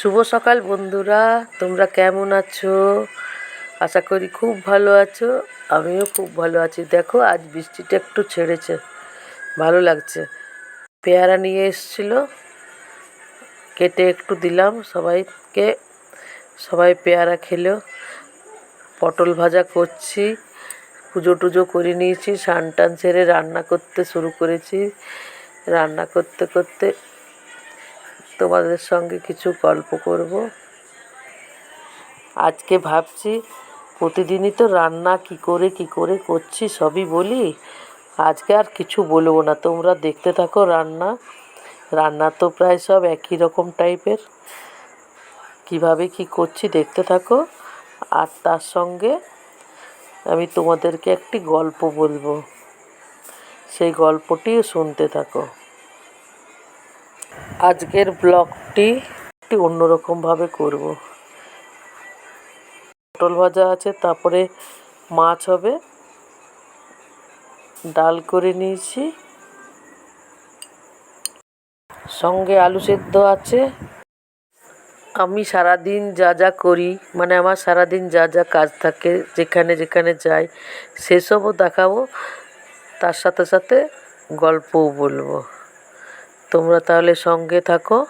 শুভ সকাল বন্ধুরা, তোমরা কেমন আছো? আশা করি খুব ভালো আছো, আমিও খুব ভালো আছি। দেখো, আজ বৃষ্টিটা একটু ছেড়েছে, ভালো লাগছে। পেয়ারা নিয়ে এসেছিল, কেটে একটু দিলাম সবাইকে। সবাই পেয়ারা খেলো, পটল ভাজা করছি, পুজো টুজো করে নিয়েছি, স্নান টান সেরে রান্না করতে শুরু করেছি। রান্না করতে করতে তোমাদের সঙ্গে কিছু গল্প করব। আজকে ভাবছি, প্রতিদিনই তো রান্না কি করে কি করে করছি সবই বলি। আজকে আর কিছু বলব না, তোমরা দেখতে থাকো রান্না। রান্না তো প্রায় সব একই রকম টাইপের। কীভাবে কি করছি দেখতে থাকো। আর তার সঙ্গে আমি তোমাদেরকে একটি গল্প বলব। সেই গল্পটিও শুনতে থাকো। আজকের ব্লগটি একটি অন্যরকমভাবে করব। পটল ভাজা আছে, তারপরে মাছ হবে। ডাল করে নিয়েছি। সঙ্গে আলু সেদ্ধ আছে। আমি সারাদিন যা যা করি মানে আমার সারাদিন যা যা কাজ থাকে, যেখানে যেখানে যাই, সেসবও দেখাবো। তার সাথে সাথে গল্পও বলব। তোমরা তাহলে সঙ্গে থাকো।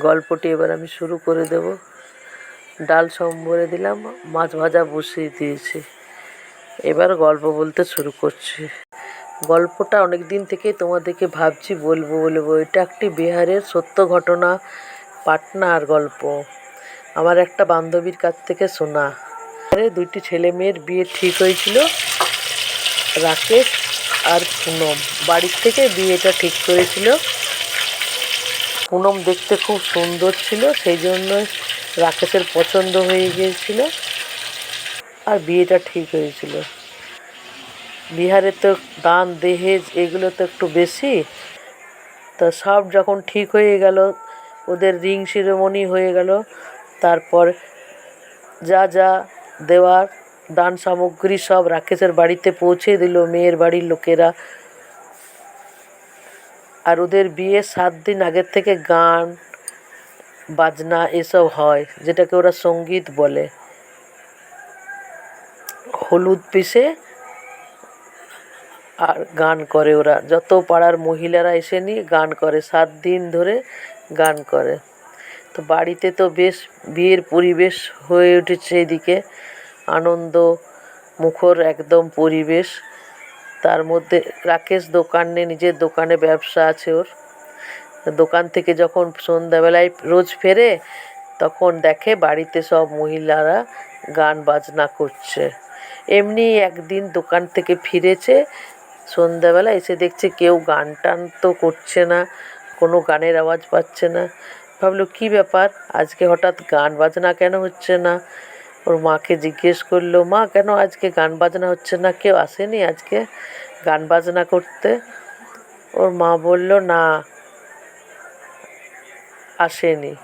গল্পটি এবার আমি শুরু করে দেব। ডাল সম্বরে দিলাম, মাছ ভাজা বসিয়ে দিয়েছি। এবার গল্প বলতে শুরু করছি। গল্পটা অনেক দিন থেকেই তোমাদেরকে ভাবছি, বলব বলব। এটা একটি বিহারের সত্য ঘটনা, পাটনার গল্প। আমার একটা বান্ধবীর কাছ থেকে শোনা। দুইটি ছেলে মেয়ের বিয়ে ঠিক হয়েছিল। রাকেশ আর পুনম। বাড়ির থেকে বিয়েটা ঠিক করেছিল। পুনম দেখতে খুব সুন্দর ছিল, সেই জন্য রাকেশের পছন্দ হয়ে গিয়েছিল। আর বিয়েটা ঠিক হয়েছিল। বিহারে তো দান, দেহেজ এগুলো তো একটু বেশি। তা সব যখন ঠিক হয়ে গেল, ওদের রিং শিরোমণি হয়ে গেল, তারপর যা যা দেওয়ার দান সামগ্রী সব রাকেশের বাড়িতে পৌঁছে দিল মেয়ের বাড়ির লোকেরা। আর ওদের বিয়ে সাত দিন আগের থেকে গান, বাজনা এসব হয়, যেটাকে ওরা সংগীত বলে। হলুদ পিষে আর গান করে ওরা। যত পাড়ার মহিলারা এসে নিয়ে গান করে, সাত দিন ধরে গান করে। তো বাড়িতে তো বেশ বিয়ের পরিবেশ হয়ে উঠেছে এদিকে। আনন্দ, মুখর একদম পরিবেশ। তার মধ্যে রাকেশ দোকানে, নিজের দোকানে ব্যবসা আছে ওর। দোকান থেকে যখন সন্ধ্যাবেলায় রোজ ফেরে, তখন দেখে বাড়িতে সব মহিলারা গান বাজনা করছে। এমনি একদিন দোকান থেকে ফিরেছে, সন্ধ্যাবেলা এসে দেখছে কেউ গান টান তো করছে না, কোনো গানের আওয়াজ পাচ্ছে না। ভাবলো, কী ব্যাপার? আজকে হঠাৎ গান বাজনা কেন হচ্ছে না? ওর মাকে জিজ্ঞেস করল, মা, কেন আজকে গান বাজনা হচ্ছে না? কেউ আসেনি আজকে গান বাজনা করতে? ওর মা বলল, না, আসেনি।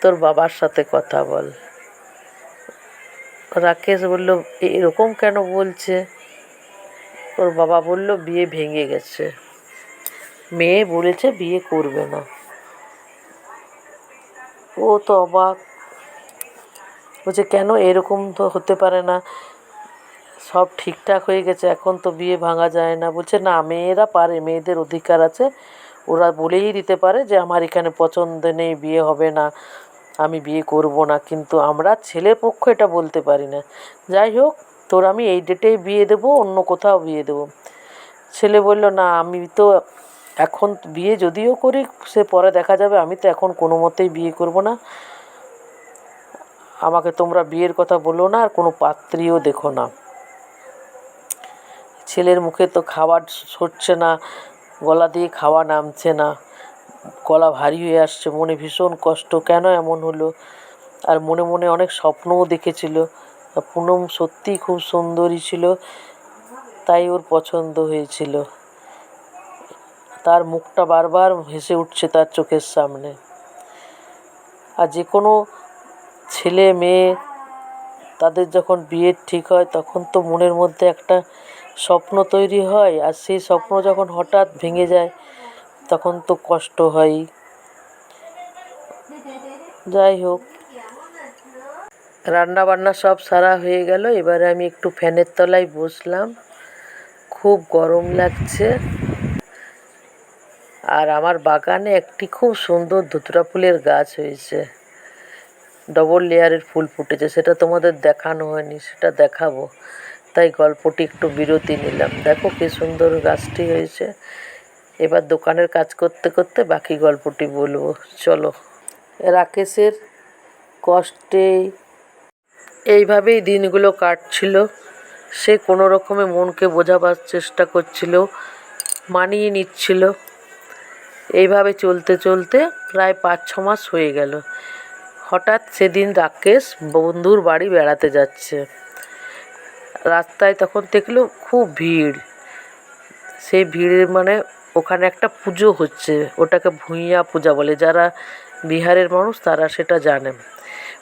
তোর বাবার সাথে কথা বল। রাকেশ বলল, এরকম কেন বলছে? ওর বাবা বলল, বিয়ে ভেঙে গেছে। মেয়ে বলেছে বিয়ে করবে না। ও তো অবাক। বলছে কেন এরকম তো হতে পারে না। সব ঠিকঠাক হয়ে গেছে, এখন তো বিয়ে ভাঙা যায় না। বলছে, না, মেয়েরা পারে, মেয়েদের অধিকার আছে। ওরা বলেই দিতে পারে যে আমার এখানে পছন্দ নেই, বিয়ে হবে না, আমি বিয়ে করব না। কিন্তু আমরা ছেলের পক্ষ এটা বলতে পারি না। যাই হোক, তোর আমি এই ডেটেই বিয়ে দেবো, অন্য কোথাও বিয়ে দেবো। ছেলে বলল, না, আমি তো এখন বিয়ে যদিও করি, সে পরে দেখা যাবে। আমি তো এখন কোনো মতেই বিয়ে করব না। আমাকে তোমরা বিয়ের কথা বলো না আর কোনো পাত্রীও দেখো না। ছেলের মুখে তো খাবার সরছে না, গলা দিয়ে খাওয়া নামছে না, গলা ভারী হয়ে আসছে, মনে ভীষণ কষ্ট, কেন এমন হলো? আর মনে মনে অনেক স্বপ্নও দেখেছিল পুনম সত্যিই খুব সুন্দরী ছিল, তাই ওর পছন্দ হয়েছিল। তার মুখটা বারবার হেসে উঠছে তার চোখের সামনে। আর যে কোনো ছেলে, মেয়ে, তাদের যখন বিয়ের ঠিক হয়, তখন তো মনের মধ্যে একটা স্বপ্ন তৈরি হয়। আর সেই স্বপ্ন যখন হঠাৎ ভেঙে যায়, তখন তো কষ্ট হয়ই যাই হোক। রান্না বান্না সব সারা হয়ে গেল। এবারে আমি একটু ফ্যানের তলায় বসলাম। খুব গরম লাগছে। আর আমার বাগানে একটি খুব সুন্দর ধুতরা ফুলের গাছ হয়েছে। ডবল লেয়ারের ফুল ফুটেছে সেটা তোমাদের দেখানো হয়নি, সেটা দেখাবো। তাই গল্পটি একটু বিরতি নিলাম। দেখো কি সুন্দর গাছটি হয়েছে। এবার দোকানের কাজ করতে করতে বাকি গল্পটি বলব। চলো, রাকেশের কষ্টে এইভাবেই দিনগুলো কাটছিল। সে কোনো রকমে মনকে বোঝাবার চেষ্টা করছিল, মানিয়ে নিচ্ছিল। এইভাবে চলতে চলতে প্রায় পাঁচ ছ মাস হয়ে গেল। হঠাৎ সেদিন রাকেশ বন্ধুর বাড়ি বেড়াতে যাচ্ছে। রাস্তায় তখন দেখল খুব ভিড়। সেই ভিড়ের মানে ওখানে একটা পুজো হচ্ছে, ওটাকে ভূঁইয়া পূজা বলে। যারা বিহারের মানুষ তারা সেটা জানে।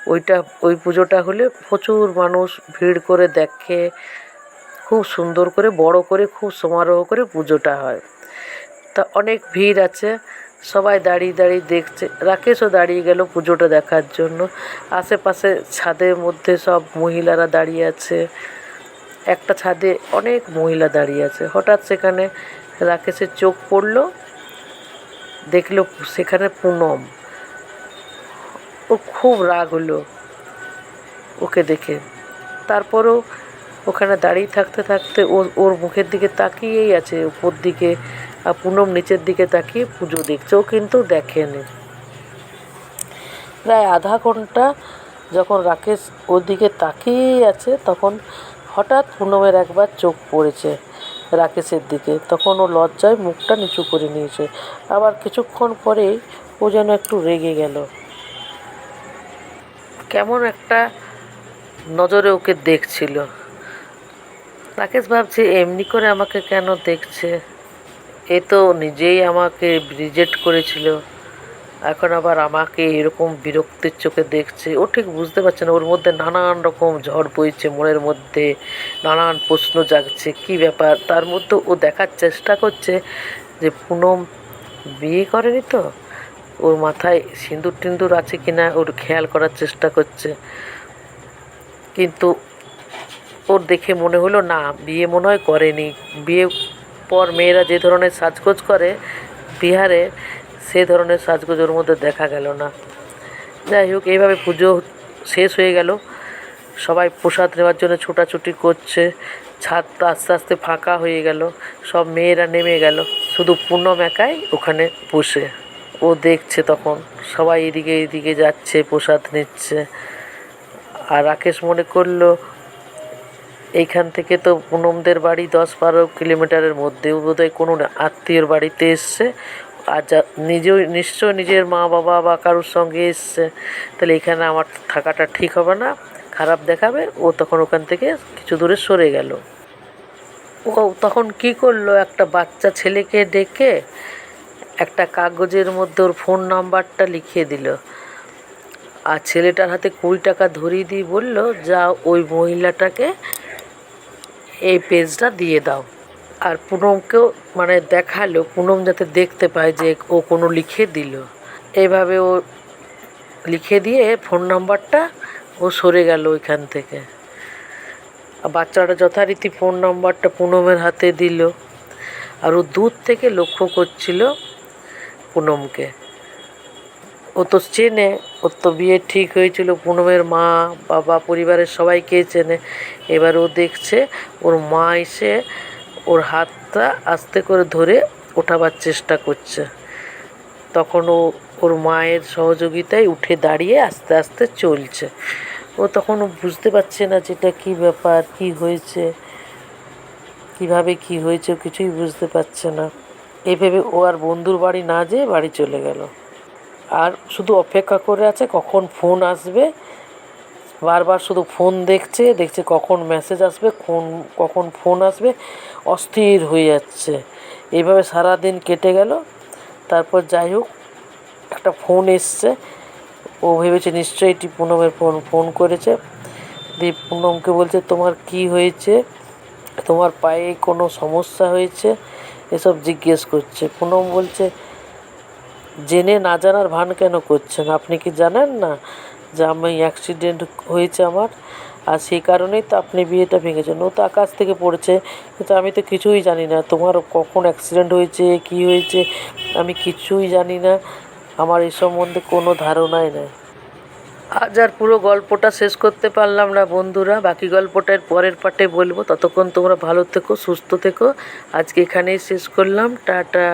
ওইটা, ওই পুজোটা হলে প্রচুর মানুষ ভিড় করে দেখে, খুব সুন্দর করে, বড় করে, খুব সমারোহ করে পুজোটা হয়। তা অনেক ভিড় আছে। সবাই দাঁড়িয়ে দাঁড়িয়ে দেখছে। রাকেশও দাঁড়িয়ে গেল পুজোটা দেখার জন্য। আশেপাশে ছাদের মধ্যে সব মহিলারা দাঁড়িয়ে আছে। একটা ছাদে অনেক মহিলা দাঁড়িয়ে আছে। হঠাৎ সেখানে রাকেশের চোখ পড়ল, দেখল সেখানে পুনম। ও খুব রাগ হলো ওকে দেখে। তারপরেও ওখানে দাঁড়িয়ে থাকতে থাকতে ওর ওর মুখের দিকে তাকিয়েই আছে, উপর দিকে আর পুনম নিচের দিকে তাকিয়ে পুজো দেখছে। ও কিন্তু দেখেনি। প্রায় আধা ঘণ্টা যখন রাকেশ ওর দিকে তাকিয়েই আছে, তখন হঠাৎ পুনমের একবার চোখ পড়েছে রাকেশের দিকে। তখন ও লজ্জায় মুখটা নিচু করে নিয়েছে। আবার কিছুক্ষণ পরেই ও যেন একটু রেগে গেল। কেমন একটা নজরে ওকে দেখছিল। রাকেশ ভাবছে, এমনি করে আমাকে কেন দেখছে? এ তো নিজেই আমাকে রিজেক্ট করেছিল। এখন আবার আমাকে এরকম বিরক্তির চোখে দেখছে। ও ঠিক বুঝতে পারছে না, ওর মধ্যে নানান রকম ঝড় বইছে মনের মধ্যে, নানান প্রশ্ন জাগছে, কি ব্যাপার? তার মধ্যে ও দেখার চেষ্টা করছে যে পুনম বিয়ে করেনি তো? ওর মাথায় সিঁদুর টিন্দুর আছে কি না ওর খেয়াল করার চেষ্টা করছে। কিন্তু ওর দেখে মনে হলো, না, বিয়ে মনে হয় করেনি। বিয়ে পর মেয়েরা যে ধরনের সাজগোজ করে বিহারে, সে ধরনের সাজগোজ ওর মধ্যে দেখা গেল না। যাই হোক, এইভাবে পুজো শেষ হয়ে গেল। সবাই প্রসাদ নেওয়ার জন্য ছোটাছুটি করছে। ছাদটা আস্তে আস্তে ফাঁকা হয়ে গেল। সব মেয়েরা নেমে গেল। শুধু পূর্ণম একাই ওখানে বসে। ও দেখছে তখন। সবাই এদিকে এদিকে যাচ্ছে, প্রসাদ নিচ্ছে। আর রাকেশ মনে করল এইখান থেকে তো পুনমদের বাড়ি দশ বারো কিলোমিটারের মধ্যে বোধহয় কোনো আত্মীয়র বাড়িতে এসছে। আর যা, নিজেও নিশ্চয় নিজের মা বাবা বা কারোর সঙ্গে এসছে। তাহলে এখানে আমার থাকাটা ঠিক হবে না, খারাপ দেখাবে। ও তখন ওখান থেকে কিছু দূরে সরে গেল। ও তখন কি করল? একটা বাচ্চা ছেলেকে ডেকে একটা কাগজের মধ্যে ওর ফোন নাম্বারটা লিখিয়ে দিল। আর ছেলেটার হাতে কুড়ি টাকা ধরিয়ে দিয়ে বলল, যা ওই মহিলাটাকে এই পেজটা দিয়ে দাও। আর পুনমকেও মানে দেখাল পুনম যাতে দেখতে পায় যে ও কোনো লিখে দিল। এইভাবে ও লিখে দিয়ে ফোন নাম্বারটা ও সরে গেল ওইখান থেকে। আর বাচ্চাটা যথারীতি ফোন নাম্বারটা পুনমের হাতে দিল। আর ও দূর থেকে লক্ষ্য করছিল পুনমকে। ও তো চেনে ওর তো বিয়ে ঠিক হয়েছিল, পুনমের মা, বাবা, পরিবারের সবাইকে চেনে। এবার ও দেখছে, ওর মা এসে ওর হাতটা আস্তে করে ধরে ওঠাবার চেষ্টা করছে। তখন ও, ওর মায়ের সহযোগিতায় উঠে দাঁড়িয়ে আস্তে আস্তে চলছে। ও তখন বুঝতে পারছে না যে এটা কী ব্যাপার, কী হয়েছে, কীভাবে কি হয়েছে কিছুই বুঝতে পারছে না। এই ভেবে ও আর বন্ধুর বাড়ি না যেয়ে বাড়ি চলে গেল। আর শুধু অপেক্ষা করে আছে কখন ফোন আসবে। বারবার শুধু ফোন দেখছে দেখছে কখন মেসেজ আসবে ফোন কখন ফোন আসবে, অস্থির হয়ে যাচ্ছে। এইভাবে সারা দিন কেটে গেল। তারপর যাই হোক, একটা ফোন এসছে। ও ভেবেছে নিশ্চয়ই এটি পুনমের ফোন ফোন করেছে। দিয়ে পুনমকে বলছে, তোমার কি হয়েছে? তোমার পায়ে কোনো সমস্যা হয়েছে? এসব জিজ্ঞেস করছে। পুনম বলছে জেনে না জানার ভান কেন করছেন? আপনি কি জানেন না যে আমি অ্যাক্সিডেন্ট হয়েছে আমার? আর সেই কারণেই তো আপনি বিয়েটা ভেঙেছেন। ও তো আকাশ থেকে পড়েছে, কিন্তু আমি তো কিছুই জানি না। তোমার কখন অ্যাক্সিডেন্ট হয়েছে, কী হয়েছে, আমি কিছুই জানি না। আমার এই সম্বন্ধে কোনো ধারণাই নাই। আজ আর পুরো গল্পটা শেষ করতে পারলাম না বন্ধুরা। বাকি গল্পটার পরের পার্টে বলব। ততক্ষণ তোমরা ভালো থেকো, সুস্থ থেকো। আজকে এখানেই শেষ করলাম। টাটা।